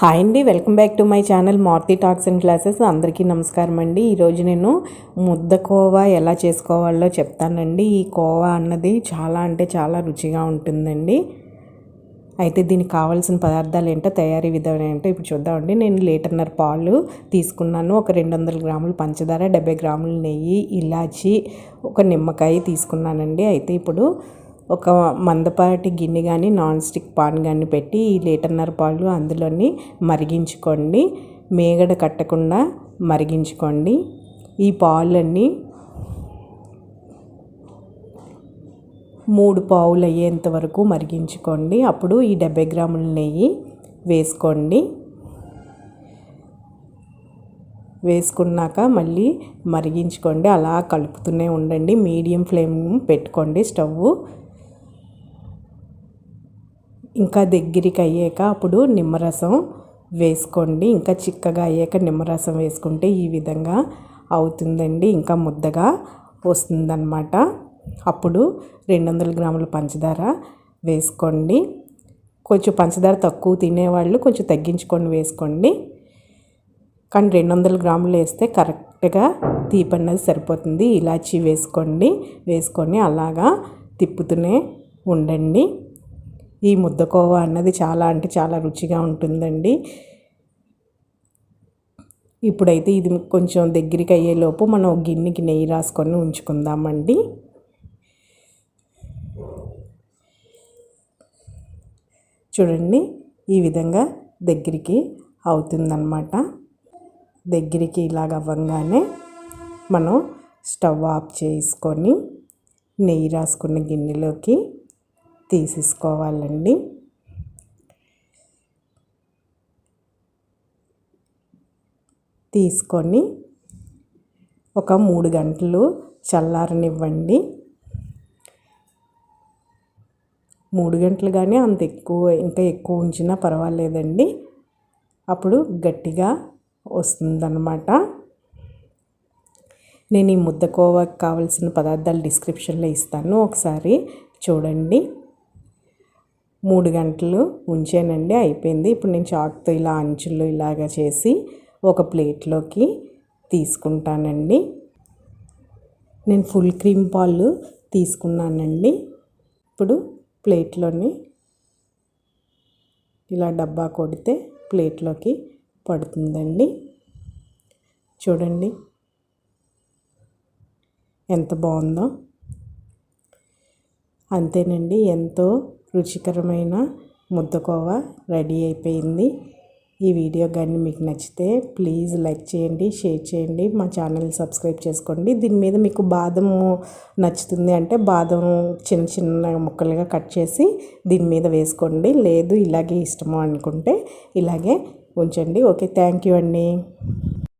Hi అండి welcome back to my channel Marthi talks and classes అందరికీ నమస్కారం అండి. ఈరోజు నేను ముద్ద కోవా ఎలా చేసుకోవాలో చెప్తానండి. ఈ కోవా అన్నది చాలా అంటే చాలా రుచిగా ఉంటుందండి. అయితే దీనికి కావాల్సిన పదార్థాలు ఏంటో తయారీ విధానం ఏంటో ఇప్పుడు చూద్దామండి. నేను లీటర్నర్ పాలు తీసుకున్నాను. ఒక రెండు వందల గ్రాములు పంచదార డెబ్బై గ్రాములు నెయ్యి ఇలాచి ఒక నిమ్మకాయ తీసుకున్నానండి. అయితే ఇప్పుడు ఒక మందపాటి గిన్నె కానీ నాన్ స్టిక్ పాన్ కానీ పెట్టి ఈ లీటర్నర్ పాలు అందులోని మరిగించుకోండి. మేగడ కట్టకుండా మరిగించుకోండి. ఈ పాలన్నీ మూడు పావులు అయ్యేంత వరకు మరిగించుకోండి. అప్పుడు ఈ డెబ్బై గ్రాముల నెయ్యి వేసుకోండి. వేసుకున్నాక మళ్ళీ మరిగించుకోండి. అలా కలుపుతూనే ఉండండి. మీడియం ఫ్లేమ్ పెట్టుకోండి స్టవ్ ఇంకా దగ్గరికి అయ్యాక అప్పుడు నిమ్మరసం వేసుకోండి. ఇంకా చిక్కగా అయ్యాక నిమ్మరసం వేసుకుంటే ఈ విధంగా అవుతుందండి. ఇంకా ముద్దగా వస్తుందన్నమాట. అప్పుడు రెండు వందల గ్రాముల పంచదార వేసుకోండి. కొంచెం పంచదార తక్కువ తినేవాళ్ళు కొంచెం తగ్గించుకొని వేసుకోండి. కానీ రెండు వందల గ్రాములు వేస్తే కరెక్ట్గా తీపి అన్నది సరిపోతుంది. ఇలాచి వేసుకోండి. వేసుకొని అలాగా తిప్పుతూనే ఉండండి. ఈ ముద్దకోవా అన్నది చాలా అంటే చాలా రుచిగా ఉంటుందండి. ఇప్పుడైతే ఇది కొంచెం దగ్గరికి అయ్యేలోపు మనం గిన్నెకి నెయ్యి రాసుకొని ఉంచుకుందామండి. చూడండి ఈ విధంగా దగ్గరికి అవుతుందన్నమాట. దగ్గరికి ఇలాగ అవ్వగానే మనం స్టవ్ ఆఫ్ చేసుకొని నెయ్యి రాసుకున్న గిన్నెలోకి తీసేసుకోవాలండి. తీసుకొని ఒక మూడు గంటలు చల్లారనివ్వండి. మూడు గంటలు కానీ అంత ఎక్కువ ఇంకా ఎక్కువ ఉంచినా పర్వాలేదండి. అప్పుడు గట్టిగా వస్తుందన్నమాట. నేను ఈ ముద్దకోవాకి కావాల్సిన పదార్థాలు డిస్క్రిప్షన్లో ఇస్తాను. ఒకసారి చూడండి. మూడు గంటలు ఉంచానండి అయిపోయింది. ఇప్పుడు నేను చాక్తో ఇలా అంచులు ఇలాగా చేసి ఒక ప్లేట్లోకి తీసుకుంటానండి. నేను ఫుల్ క్రీమ్ పాలు తీసుకున్నానండి. ఇప్పుడు ప్లేట్లోని ఇలా డబ్బా కొడితే ప్లేట్లోకి పడుతుందండి. చూడండి. ఎంత బాగుందో. అంతేనండి ఎంతో రుచికరమైన ముద్దకోవా రెడీ అయిపోయింది. ఈ వీడియో కానీ మీకు నచ్చితే ప్లీజ్ లైక్ చేయండి షేర్ చేయండి మా ఛానల్ సబ్స్క్రైబ్ చేసుకోండి. దీని మీద మీకు బాదము నచ్చుతుంది అంటే బాదం చిన్న చిన్న ముక్కలుగా కట్ చేసి దీని మీద వేసుకోండి. లేదు ఇలాగే ఇష్టము అనుకుంటే ఇలాగే ఉంచండి. ఓకే థ్యాంక్ యూ అండి.